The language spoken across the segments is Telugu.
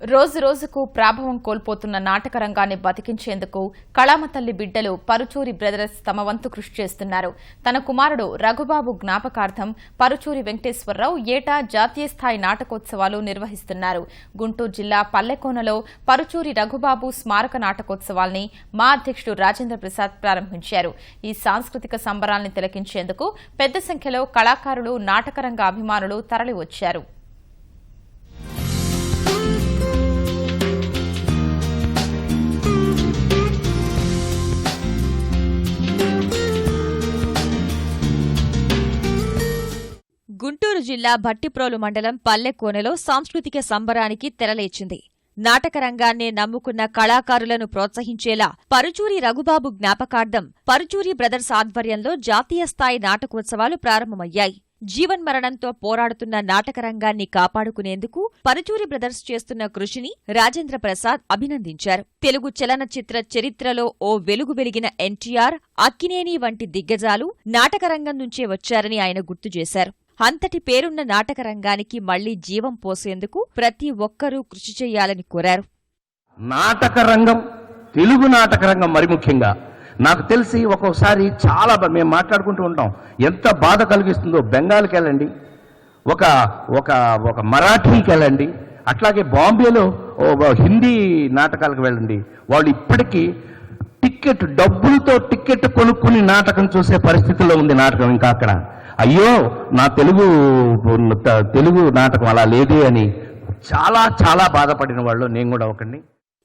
రోజు రోజుకు ప్రాభవం కోల్పోతున్న నాటక రంగాన్ని బతికించేందుకు కళామతల్లి బిడ్డలు పరుచూరి బ్రదర్స్ తమ వంతు కృషి చేస్తున్నారు. తన కుమారుడు రఘుబాబు జ్ఞాపకార్థం పరుచూరి వెంకటేశ్వరరావు ఏటా జాతీయ స్థాయి నాటకోత్సవాలు నిర్వహిస్తున్నారు. గుంటూరు జిల్లా పల్లెకోనలో పరుచూరి రఘుబాబు స్మారక నాటకోత్సవాల్ని మా అధ్యక్షుడు రాజేంద్ర ప్రసాద్ ప్రారంభించారు. ఈ సాంస్కృతిక సంబరాల్ని తిలకించేందుకు పెద్ద సంఖ్యలో కళాకారులు నాటకరంగ అభిమానులు తరలివచ్చారు. గుంటూరు జిల్లా భట్టిప్రోలు మండలం పల్లెకోనెలో సాంస్కృతిక సంబరానికి తెరలేచింది. నాటకరంగాన్నే నమ్ముకున్న కళాకారులను ప్రోత్సహించేలా పరుచూరి రఘుబాబు జ్ఞాపకార్థం పరుచూరి బ్రదర్స్ ఆధ్వర్యంలో జాతీయ స్థాయి నాటకోత్సవాలు ప్రారంభమయ్యాయి. జీవన్మరణంతో పోరాడుతున్న నాటక రంగాన్ని కాపాడుకునేందుకు పరుచూరి బ్రదర్స్ చేస్తున్న కృషిని రాజేంద్ర ప్రసాద్ అభినందించారు. తెలుగు చలనచిత్ర చరిత్రలో ఓ వెలుగు వెలిగిన ఎన్టీఆర్ అక్కినేని వంటి దిగ్గజాలు నాటకరంగం నుంచే వచ్చారని ఆయన గుర్తు చేశారు. అంతటి పేరున్న నాటక రంగానికి మళ్ళీ జీవం పోసేందుకు ప్రతి ఒక్కరూ కృషి చేయాలని కోరారు. నాటక రంగం తెలుగు నాటక రంగం మరి ముఖ్యంగా. నాకు తెలిసి ఒక్కోసారి చాలా మేము మాట్లాడుకుంటూ ఉంటాం. ఎంత బాధ కలిగిస్తుందో బెంగాల్కి వెళ్ళండి ఒక ఒక ఒక మరాఠీకి వెళ్ళండి అట్లాగే బాంబేలో హిందీ నాటకాలకు వెళ్ళండి. వాళ్ళు ఇప్పటికీ టికెట్ డబ్బులతో టికెట్ కొనుక్కుని నాటకం చూసే పరిస్థితిలో ఉంది నాటకం ఇంకా అక్కడ. అయ్యో నా తెలుగు తెలుగు నాటకం అలా లేదే అని చాలా చాలా బాధపడిన వాళ్ళు నేను కూడా ఒకడిని.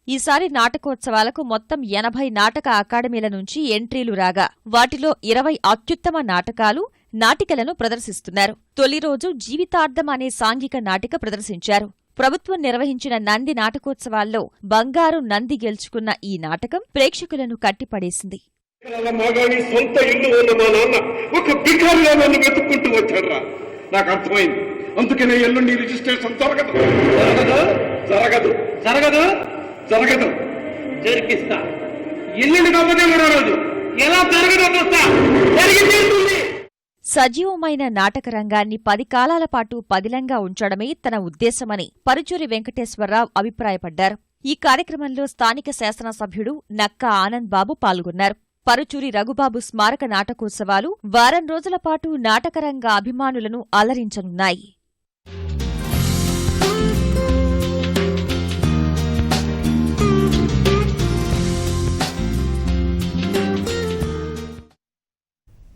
ఈసారి నాటకోత్సవాలకు మొత్తం ఎనభై నాటక అకాడమీల నుంచి ఎంట్రీలు రాగా వాటిలో ఇరవై అత్యుత్తమ నాటకాలు నాటికలను ప్రదర్శిస్తున్నారు. తొలి రోజు జీవితార్థం అనే సాంఘిక నాటిక ప్రదర్శించారు. ప్రభుత్వం నిర్వహించిన నంది నాటకోత్సవాల్లో బంగారు నంది గెలుచుకున్న ఈ నాటకం ప్రేక్షకులను కట్టిపడేసింది. మాగాని సొంత ఇల్లు ఉన్న మా నాన్న ఒక బికారిగా నన్ను వెతుక్కుంటూ వచ్చాడ్రా. నాకు అర్థమైంది. అందుకనే ఎల్లుండి రిజిస్ట్రేషన్ జరగదు. జరగదు? జరగదు. జరగదు? జరగదు. జరిపిస్తా ఎల్లుండి కాకపోతే రోజు. ఎలా జరగదో చూస్తా. జరిగి తీరుతుంది సజీవమైన నాటక రంగాన్ని పది కాలాల పాటు పదిలంగా ఉంచడమే తన ఉద్దేశమని పరుచూరి వెంకటేశ్వరరావు అభిప్రాయపడ్డారు. ఈ కార్యక్రమంలో స్థానిక శాసనసభ్యుడు నక్క ఆనంద్ బాబు పాల్గొన్నారు. పరుచూరి రఘుబాబు స్మారక నాటకోత్సవాలు వారం రోజుల పాటు నాటకరంగ అభిమానులను అలరించనున్నాయి.